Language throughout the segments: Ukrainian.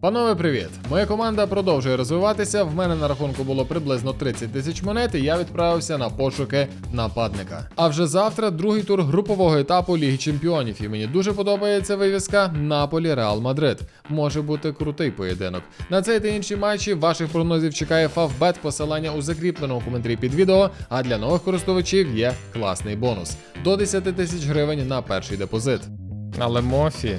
Панове, привіт! Моя команда продовжує розвиватися. В мене на рахунку було приблизно 30 тисяч монет, і я відправився на пошуки нападника. А вже завтра другий тур групового етапу Ліги Чемпіонів. І мені дуже подобається вивіска Наполі Реал Мадрид. Може бути крутий поєдинок. На цей та інші матчі ваших прогнозів чекає Фавбет. Посилання у закріпленому коментарі під відео. А для нових користувачів є класний бонус до 10 тисяч гривень на перший депозит. Але Мофі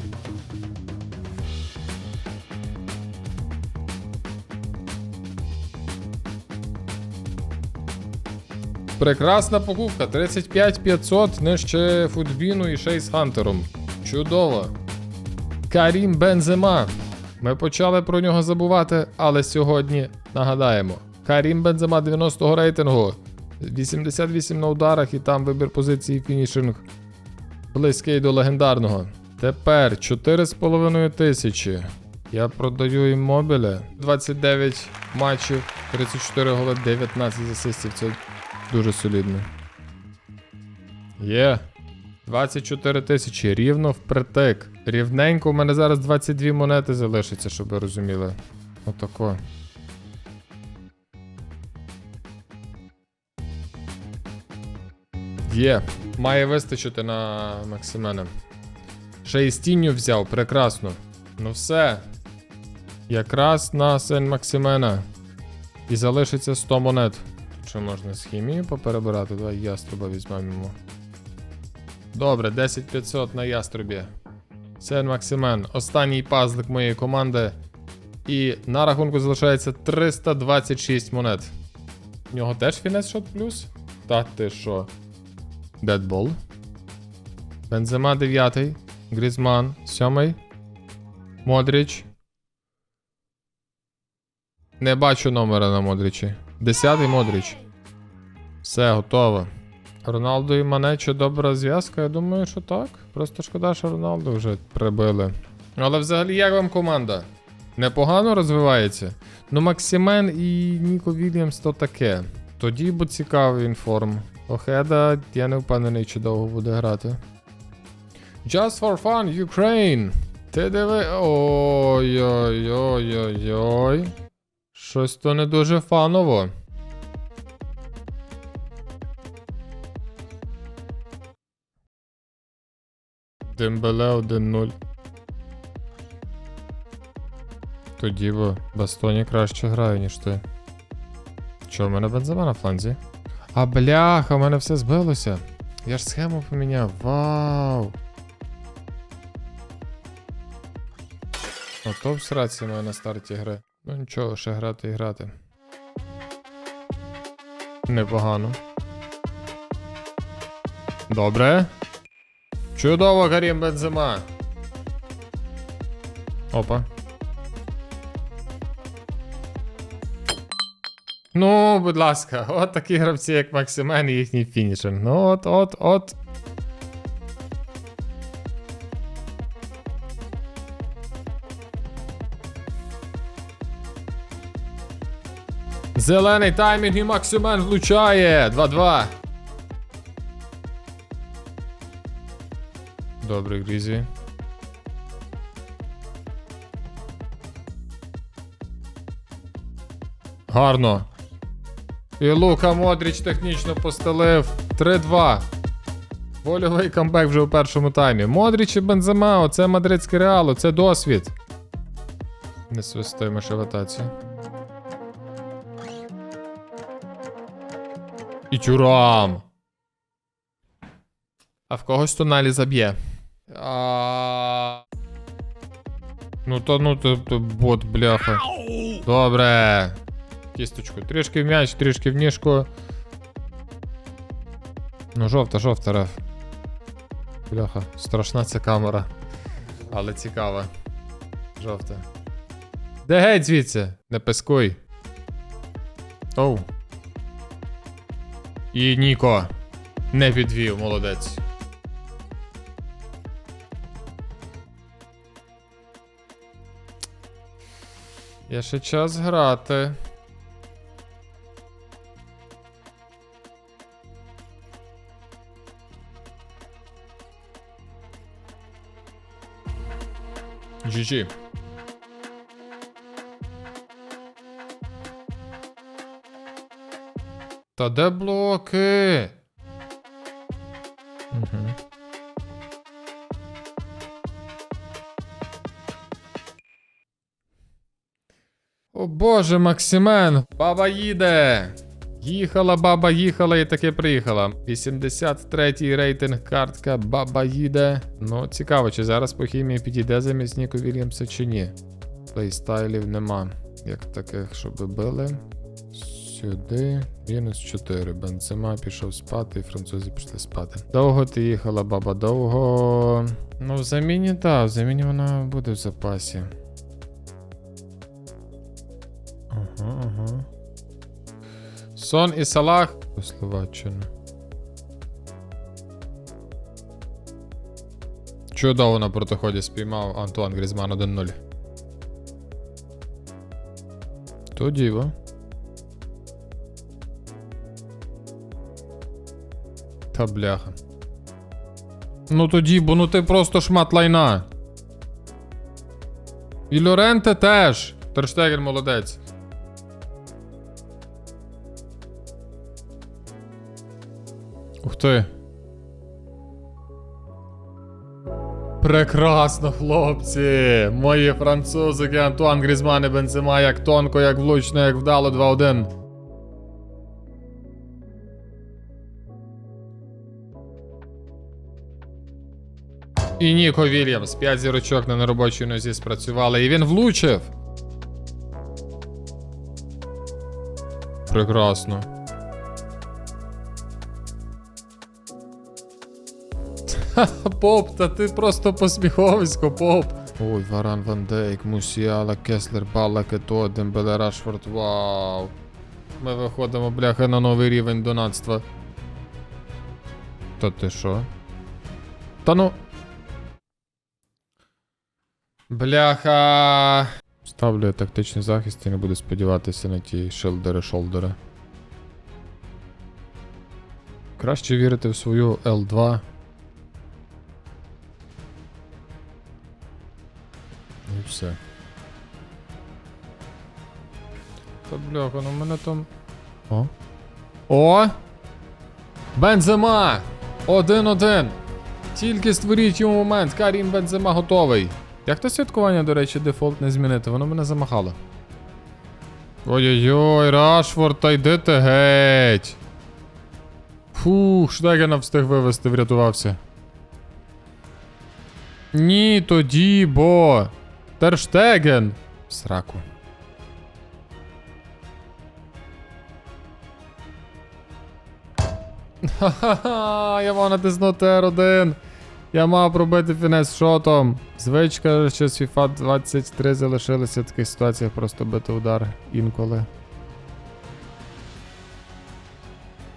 Прекрасна покупка. 35 500 нижче Футбіну і ще й з Хантером. Чудово. Карім Бензема. Ми почали про нього забувати, але сьогодні нагадаємо. Карім Бензема 90-го рейтингу. 88 на ударах і там вибір позиції фінішинг. Близький до легендарного. Тепер 4,5 тисячі. Я продаю іммобіле. 29 матчів, 34 голи, 19 асистів. Це Дуже солідно. Є. 24 тисячі, рівно впритик. Рівненько, у мене зараз 22 монети залишиться, щоб ви розуміли. Отако. Є. Має вистачити на Максимена. Ще й з тінню взяв, прекрасно. Ну все. Якраз на син Максимена. І залишиться 100 монет. Що можна з хімією поперебирати? Давай яструба візьмемо. Добре, 10500 на яструбі. Сен Максимен, останній пазлик моєї команди. І на рахунку залишається 326 монет. В нього теж фінес плюс? Та ти що? Дедбол. Бензема 9. Грізман 7. Модріч. Не бачу номера на Модрічі. Десятий Модріч. Все, готово. Роналду і Мане чи добра зв'язка? Я думаю, що так. Просто шкода, що Роналду вже прибили. Але взагалі, як вам команда? Непогано розвивається. Ну, Максимен і Ніко Вільямс то таке. Тоді бо цікавий інформ. Охеда, я не впевнений, чи довго буде грати. Just for fun, Ukraine! Ти диви. Ой-ой-ой-ой-ой. Щось то не дуже фаново. Дембеле 1-0. Тоді бо Бастоні краще грає, ніж ти. Чо, в мене бензема на фланзі? А бляха, в мене все збилося. Я ж схему поміняв. Вау! Ото в сраці має на старті гри. Ну нічого, ще грати і грати. Непогано. Добре. Чудово, Карім Бензема. Опа. Ну, будь ласка, от такі гравці, як Максимен і їхній фінішер. Ну от, от, от. Зелений таймінг і Максимен влучає. 2-2. Добре, Грізі. Гарно. І Лука Модріч технічно постелив. 3-2. Вольовий камбек вже у першому таймі. Модріч і Бензема, оце мадридський реал, оце досвід. Не свистуємо ще в. І тюрам. А в когось тунелі заб'є. А... Ну то ну то, то бот, бляха. Добре. Кісточку. Трішки в м'яч, трішки в ніжку. Ну, жовта, жовта реф. Бляха, страшна ця камера. Але цікава. Жовта. Де геть звідси? Не пискуй. Оу. І Ніко. Не підвів, молодець. Є ще час грати. GG. Та де блоки? Угу. О боже, Максимен! Баба їде! Їхала, баба їхала і таки приїхала. 83-й рейтинг картка Баба їде. Ну, цікаво, чи зараз по хімії підійде замість Ніко Вільямса чи ні. Плейстайлів нема. Як таких, щоб били. Сюди. Мінус 4. Бензема пішов спати, і французи пішли спати. Довго ти їхала, баба, довго. Ну, в заміні, так, в заміні вона буде в запасі. Ага, ага. Сон і Салах у Словаччину. Чудово на протоході спіймав Антуан Грізман 1-0. То діво. Та бляха. Ну тоді, бо ну ти просто шмат лайна. І Лоренте теж. Терштеген молодець. Ух ти. Прекрасно, хлопці! Мої французики Антуан Грізман і Бензема як тонко, як влучно, як вдало 2-1. І Ніко Вільямс. 5 зірочок на неробочій нозі спрацювали, і він влучив. Прекрасно. Поп, та ти просто посміховисько, поп. Ой, Варан Ван Дейк, Мусіала, Кеслер, Балла, Кето, Дембеле, Рашфорд, вау. Ми виходимо, бляха, на новий рівень донатства. Та ти що? Та ну. Бляха. Ставлю я тактичний захист і не буду сподіватися на ті шилдери-шолдери. Краще вірити в свою L2. І все. Та бляха, ну мене там. О. О! Бензема! Один-один! Тільки створіть йому момент, Карім Бензема готовий. Як то святкування, до речі, дефолт не змінити? Воно мене замахало. Ой-ой-ой, Рашфорд, та йди ти геть. Фух, Штегена встиг вивести, врятувався. Ні, тоді, бо. Терштеген. Сраку. Ха-ха-ха, я мав натиснути R1. Я мав пробити фінес шотом. Звичка, що з FIFA 23 залишилися в таких ситуаціях просто бити удар інколи.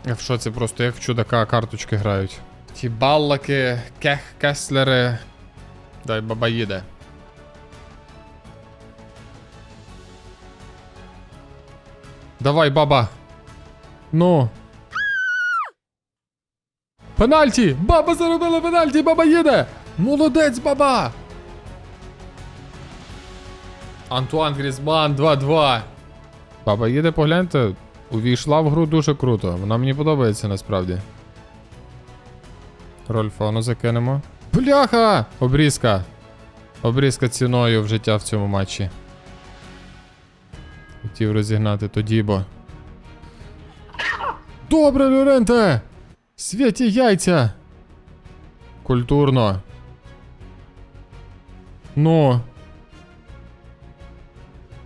Я в шоці просто як в чудака карточки грають. Ті баллаки, кех, кеслери. Дай баба їде. Давай, баба. Ну. Пенальті! Баба заробила пенальті, баба їде! Молодець, баба! Антуан Грізман 2-2. Баба їде, погляньте. Увійшла в гру дуже круто. Вона мені подобається насправді. Рольфону закинемо. Бляха! Обрізка. Обрізка ціною в життя в цьому матчі. Хотів розігнати тоді, бо. Добре, Лоренте! Святі яйця! Культурно. Ну.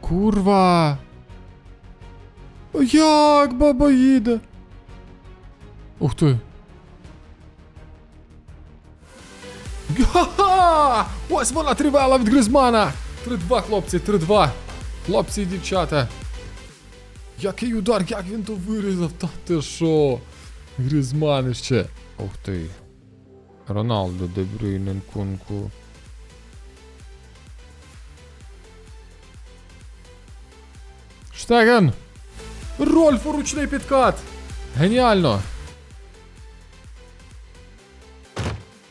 Курва. Як баба їде? Ух ти. Га-ха! Ось вона тривала від Гризмана! 3-2, хлопці, 3-2. Хлопці і дівчата. Який удар, як він то вирізав? Та ти що? Гризман ще. Ух ти. Роналдо, Дебрюйнен, Кунку. Штеген! Рольфу ручний підкат! Геніально!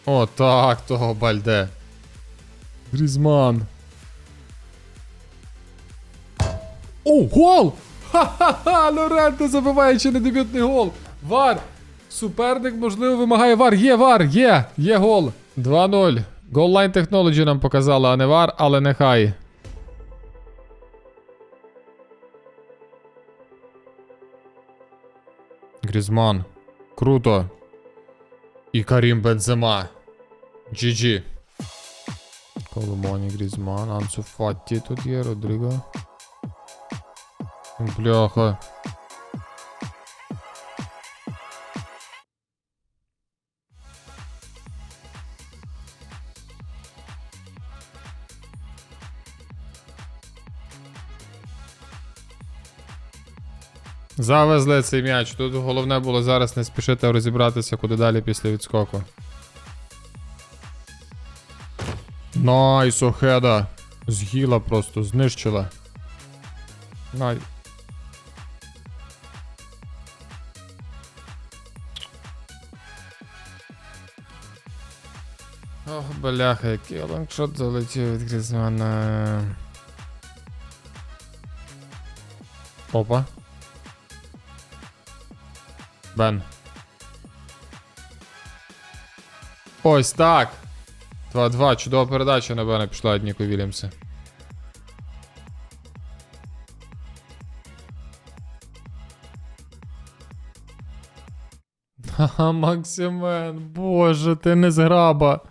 О, так, того бальде. Грізман. О, гол! Ха-ха-ха! Лоренто забиває чи не дебютний гол. Вар! Суперник, можливо, вимагає вар. Є вар, є! Є гол. 2-0. Голлайн Technology нам показала, а не вар, але нехай. Грізман. Круто. І Карім Бензема. GG. Коломоні Грізман, Фатті тут є, Родріго. Бляха. Завезли цей м'яч. Тут головне було зараз не спішити розібратися, куди далі після відскоку. Найс, Охеда. З'їла просто, знищила. Най. Ох, бляха, який лонгшот залетів від Грізмана. Опа. Бен. Ось так. 2-2. Чудова передача на Бена пішла від Ніко Вільямса. Ха-ха, Максимен, боже, ти не зграба.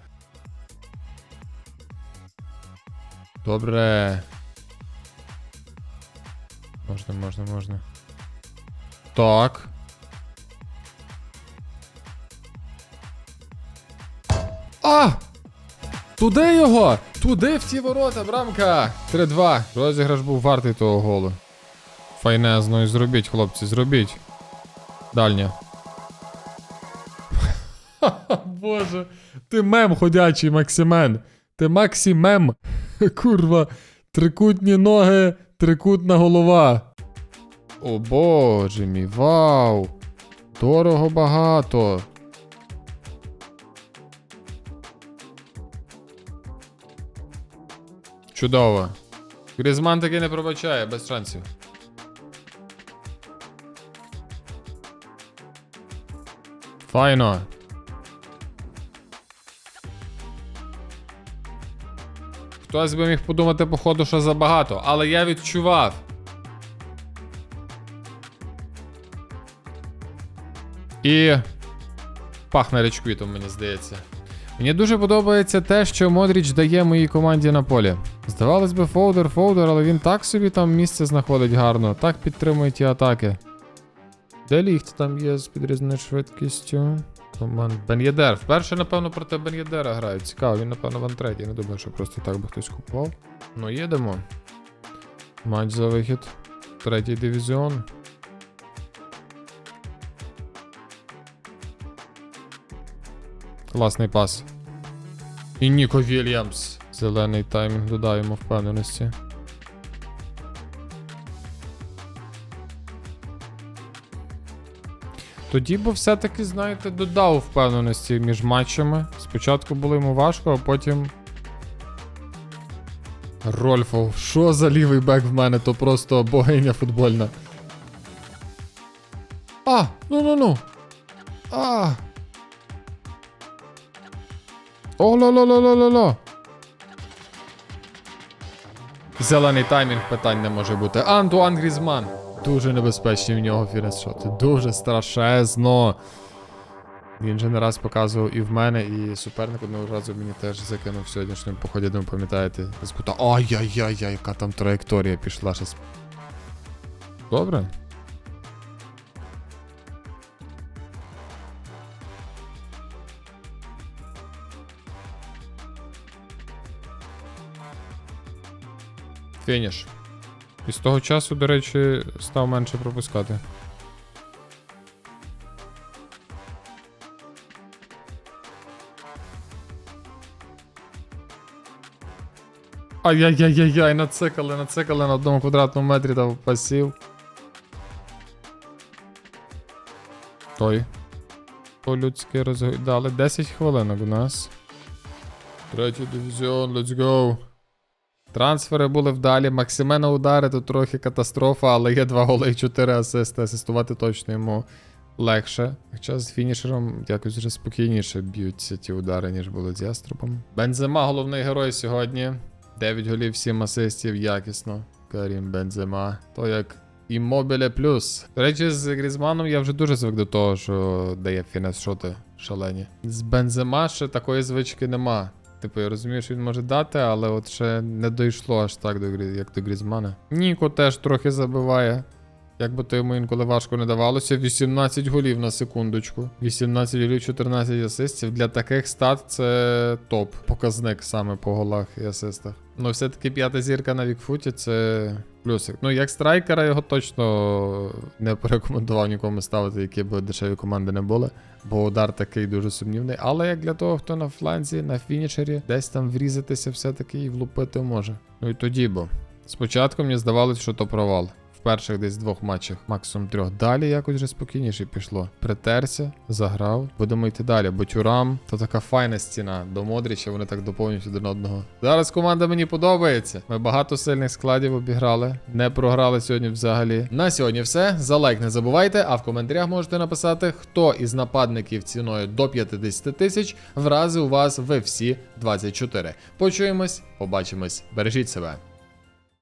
Добре. Можна, можна, можна. Так. А! Туди його! Туди в ті ворота, брамка! 3-2. Розіграш був вартий того голу. Файнезно і зробіть, хлопці, зробіть. Дальня. Боже, ти мем ходячий, Максимен. Ти Максі мем. Курва. Трикутні ноги, трикутна голова. О боже мій, вау. Дорого багато. Чудово. Грізман таки не пробачає, без шансів. Файно. Хтось би міг подумати, походу, що забагато, але я відчував. І пахне речквітом, мені здається. Мені дуже подобається те, що Модріч дає моїй команді на полі. Здавалось би, фолдер, фолдер, але він так собі там місце знаходить гарно, так підтримує ті атаки. Де ліхт там є з підрізною швидкістю? Команд Бен'єдер. Вперше, напевно, проти Бен'єдера грають. Цікаво, він, напевно, в антреті. Не думаю, що просто так би хтось купував. Ну, їдемо. Матч за вихід. Третій дивізіон. Класний пас. І Ніко Вільямс. Зелений таймінг додаємо впевненості. Тоді би все-таки, знаєте, додав впевненості між матчами. Спочатку було йому важко, а потім. Рольфов, що за лівий бек в мене, то просто богиня футбольна. А, ну-ну-ну. А. о ло ло ло ло ло ло Зелений таймінг питань не може бути. Антуан Грізман. Дуже небезпечні в нього фінес-шоти. Дуже страшезно. Він же не раз показував і в мене, і суперник одного разу мені теж закинув в сьогоднішньому поході, думаю, пам'ятаєте, з кута. Ай-яй-яй-яй, яка там траєкторія пішла щас. Добре. Фініш. І з того часу, до речі, став менше пропускати. Ай-яй-яй-яй-яй, нацикали, нацикали на одному квадратному метрі та пасів. Той. По-людськи розглядали. 10 хвилинок у нас. Третій дивізіон, let's go. Трансфери були вдалі. Максимена удари тут трохи катастрофа, але є два голи і 4 асисти. Асистувати точно йому легше. Хоча з фінішером якось вже спокійніше б'ються ті удари, ніж були з яструбом. Бензема головний герой сьогодні. 9 голів, 7 асистів, якісно. Карім Бензема. То як Іммобіле плюс. До речі, з Грізманом я вже дуже звик до того, що дає фінес шоти шалені. З Бензема ще такої звички нема. Типу, я розумію, що він може дати, але от ще не дійшло аж так до як до Грізмана. Ніко теж трохи забиває. Як би то йому інколи важко не давалося, 18 голів на секундочку. 18 голів, 14 асистів. Для таких стат це топ. Показник саме по голах і асистах. Ну, все-таки п'ята зірка на Вікфуті це плюсик. Ну, як страйкера його точно не порекомендував нікому ставити, які б дешеві команди не були. Бо удар такий дуже сумнівний. Але як для того, хто на фланзі, на фінішері, десь там врізатися все-таки і влупити може. Ну і тоді бо. Спочатку мені здавалось, що то провал. Перших десь двох матчах, максимум трьох. Далі якось вже спокійніше пішло. Притерся, заграв. Будемо йти далі. Бо Тюрам то така файна стіна. До Модріча вони так доповнюють один одного. Зараз команда мені подобається. Ми багато сильних складів обіграли. Не програли сьогодні взагалі. На сьогодні все. За лайк не забувайте, а в коментарях можете написати, хто із нападників ціною до 50 тисяч вразив вас в всі 24. Почуємось, побачимось. Бережіть себе.